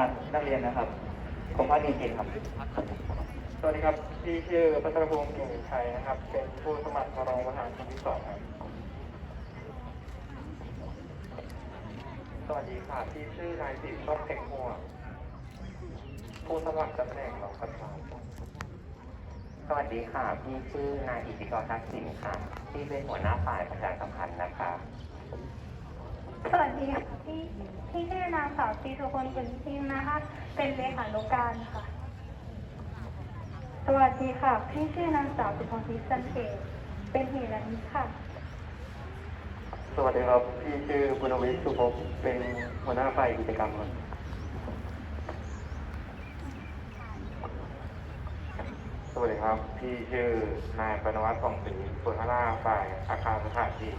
ารนักเรียนนะครับ ผมพัฒนินจิตครับ สวัสดีครับพี่ชื่อพัทรพงศ์กิ่งชัยนะครับ เป็นผู้สมัครรองประธานคนที่สองครับสวัสดีค่ะพี่ชื่อนายสิทธิ์ต้นเพ็งหัวผู้สมัครตำแหน่งรองประธานสวัสดีค่ะ พี่ชื่อนายอิทธิกรทักษิณค่ะ ที่เป็นหัวหน้าฝ่ายประชาสัมพันธ์นะคะ สวัสดีค่ะพี่พี่ชื่อนางสาวซีสุคนกุลทิมนะคะ เป็นเลขานุการค่ะ สวัสดีค่ะ พี่ชื่อนางสาวสุพรทิพิสันเกตเป็นเหรัญค่ะ สวัสดีครับ พี่ชื่อบุญวิทย์สุภพเป็นหัวหน้าฝ่ายกิจกรรมครับสวัสดีครับ พี่ชื่อนายปนวัฒน์ผ่องศรีหัวหน้าฝ่ายอาคารสถานที่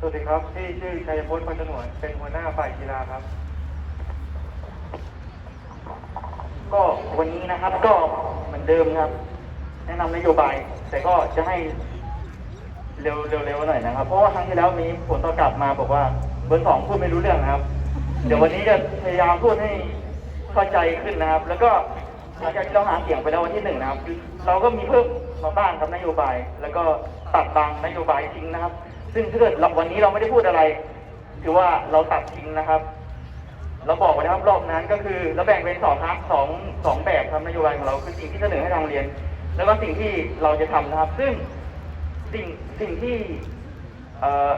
สวัสดีครับพี่ชื่อชัยพจน์พันธนวนเป็นหัวหน้าฝ่ายกีฬาครับ ก็วันนี้นะครับก็เหมือนเดิมครับ แนะนำนโยบาย แต่ก็จะให้เร็วเร็วๆหน่อยนะครับ เพราะว่าครั้งที่แล้วมีผลตอบกลับมาบอกว่าเบอร์สองพูดไม่รู้เรื่องนะครับ เดี๋ยววันนี้จะพยายามพูดให้เข้าใจขึ้นนะครับ แล้วก็หลังจากที่เราหาเสียงไปแล้ววันที่หนึ่งนะครับ เราก็มีเพิ่มมาบ้างครับนโยบาย แล้วก็ตัดบางนโยบายทิ้งนะครับ ซึ่งถ้าเกิดวันนี้เราไม่ได้พูดอะไร ถือว่าเราตัดทิ้งนะครับ เราบอกไว้นะครับรอบนั้นก็คือเราแบ่งเป็นสองครับสองสองแบบครับนโยบายของเราคือสิ่งที่เสนอให้ทางเรียน แล้วก็สิ่งที่เราจะทำนะครับ ซึ่งสิ่งสิ่งที่เออ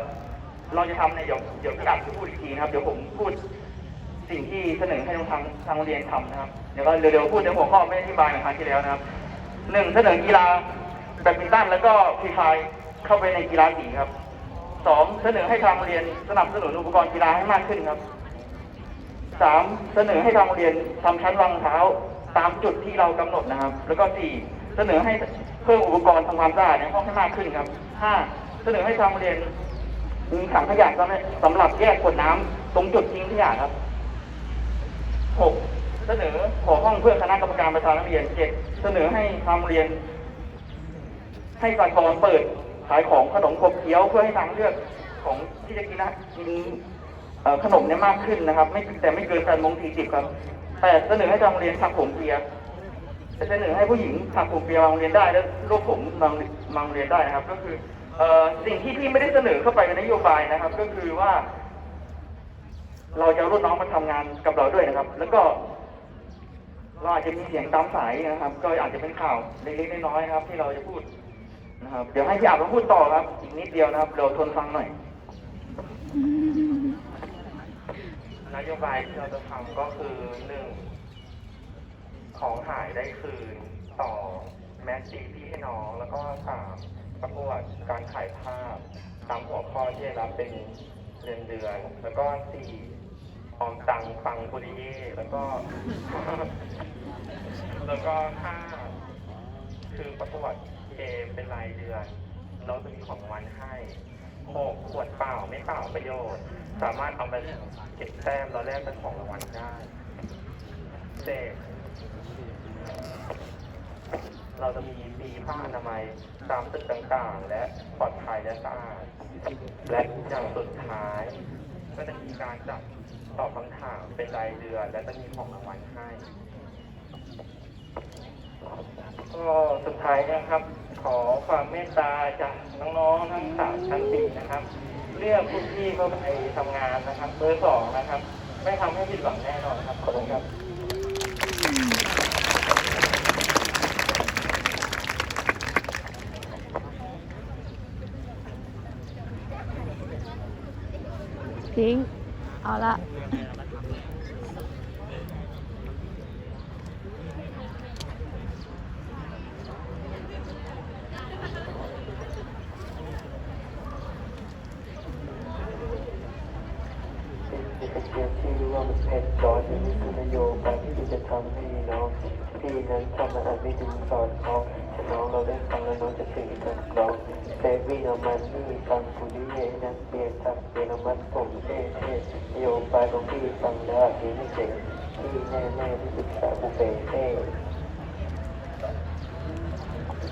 เราจะทำเนี่ยเดี๋ยวเดี๋ยวกระดาษที่พูดอีกทีนะครับ เดี๋ยวผมพูดสิ่งที่เสนอให้ทางทางเรียนทำนะครับ เดี๋ยวก็เดี๋ยวๆพูดเดี๋ยวหัวข้อไม่ได้อธิบายในครั้งที่แล้วนะครับหนึ่งเสนอกีฬาแบดมินตันแล้วก็ฟรีไฟเข้าไปในกีฬาสีครับ สองเสนอให้ทางเรียนสนับสนุนอุปกรณ์กีฬาให้มากขึ้นครับสามเสนอให้ทางโรงเรียนทำชั้นวางเท้าตามจุดที่เรากำหนดนะครับ แล้วก็สี่เสนอให้เพิ่มอุปกรณ์ทำความสะอาดในห้องให้มากขึ้นครับห้าเสนอให้ทางโรงเรียนมีถังขยะสำหรับสำหรับแยกขวดน้ำตรงจุดทิ้งขยะครับหกเสนอขอห้องเพื่อคณะกรรมการประธานนักเรียนเจ็ดเสนอให้ทางโรงเรียน ให้สากรเปิด ขายของขนมขบเคี้ยวเพื่อให้ทางเลือกของที่จะกินนะกินขนมเนี่ยมากขึ้นนะครับ ไม่แต่ไม่เกินแปดโมงสี่สิบครับแปดเสนอให้ทางโรงเรียนถักผมเปียจะเสนอให้ผู้หญิงถักผมเปียบางโรงเรียนได้แล้วรูปผมบางบางเรียนได้นะครับ ก็คือสิ่งที่พี่ไม่ได้เสนอเข้าไปในนโยบายนะครับ ก็คือว่า เราจะรุ่นน้องมาทำงานกับเราด้วยนะครับ แล้วก็เราอาจจะมีเสียงตามสายนะครับ ก็อาจจะเป็นข่าวเล็กๆน้อยๆครับ ที่เราจะพูด นะครับ เดี๋ยวให้พี่อาบมาพูดต่อครับ อีกนิดเดียวนะครับ เราทนฟังหน่อย นโยบายที่เราจะทำก็คือหนึ่งของหายได้คืนต่อแมสซีพี่ให้น้อง แล้วก็สามประกวดการขายภาพ ตามหัวข้อที่ได้รับเป็นเดือนเดือน แล้วก็สี่ออมตังฟังบุรีเย่แล้วก็ แล้วก็ห้าคือประกวด เกมเป็นรายเดือนเราจะมีของรางวัลให้หกขวดเปล่าไม่เปล่าประโยชน์ สามารถเอาไปเก็บแต้มเราแลกเป็นของรางวัลได้เจ็ดเราจะมีปีผ้าอนามัยตามตึกต่างๆ และปลอดภัยและสะอาด และอย่างสุดท้าย ก็จะมีการจับตอบคำถามเป็นรายเดือน และจะมีของรางวัลให้ ก็สุดท้ายนะครับ ขอความเมตตาจากน้องๆทั้งสามชั้นสี่นะครับ เลือกผู้ที่เข้าไปทำงานนะครับ เบอร์สองนะครับ ไม่ทำให้ผิดหวังแน่นอนครับขอบคุณครับทิ้งเอาละ มีกระเทียมที่รู้ว่ามันเผ็ดร้อนนี่คือนโยบายที่จะทำให้น้องพี่นั้นทำอาหารไม่ถึงสอนน้องน้องเราได้ฟังแล้วน้องจะตื่นกันเราเซฟีนอมันนี่ฟังคุณนี่เองนะเปลี่ยนทักเปลี่ยนอมันผมเท่เท่โยบายของพี่ฟังแล้วดีไม่เจ๋งพี่แน่แน่ๆที่ศึกษาบุเฟ่เท่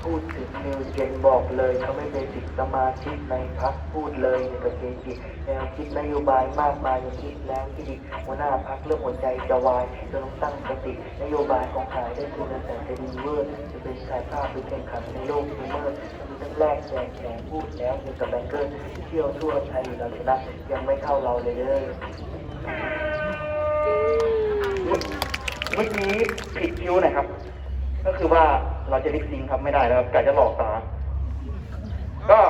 พูดถึงนิวเจนบอกเลยเขาไม่เป็นสิทธิสมาชิกในพักพูดเลยในประเทศจีแนวคิดนโยบายมากมายอย่างคิดแล้วที่ดีหัวหน้าพักเรื่องหัวใจจะวายจะต้องตั้งสตินโยบายของขายได้คือแต่จะดีเวอร์จะเป็นสายภาพหรือแข่งขันในโลกซูเมอร์มีทั้งแรกแจกแขนพูดแล้วยังกับแบงเกอร์เที่ยวทั่วไทยเราชนะยังไม่เข้าเราเลยเด้อเมื่อกี้ผิดคิวน่อยครับ ก็คือว่า เราจะลิปซิงค์ครับไม่ได้แล้วครับกะจะหลอกตา ก็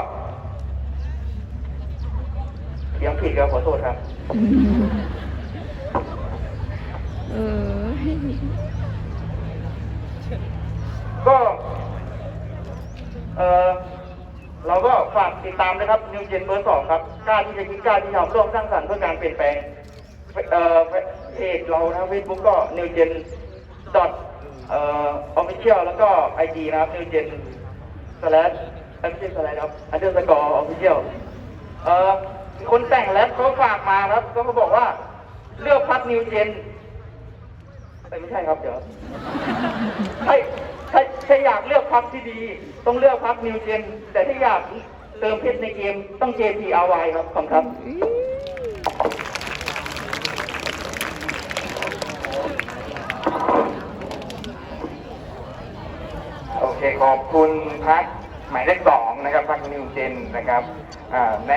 เสียงผิดครับขอโทษครับ เออ ก็ เออเราก็ฝากติดตามนะครับนิวเจนเบอร์สองครับกล้าที่จะคิดกล้าที่ทำร่วมสร้างสรรค์เพื่อการเปลี่ยนแปลงเอ่อเพจเรานะเฟซบุ๊กก็นิวเจนดอท เอ่อออฟฟิเชียลแล้วก็ไอจีนะครับนิวเจนสแลชไม่ใช่สแลชครับอันเดอร์สกอร์ออฟฟิเชียลเอ่อคนแต่งแรปเขาฝากมาครับก็เขาบอกว่าเลือกพัดนิวเจนแต่ไม่ใช่ครับเดี๋ยวถ้าถ้าถ้าอยากเลือกพักที่ดี ต้องเลือกพักนิวเจนแต่ถ้าอยากเติมเพชรในเกมต้อง JPRY ครับขอบคุณครับ โอเค ขอบคุณพักหมายเลขสองนะครับพักนิวเจนนะครับใน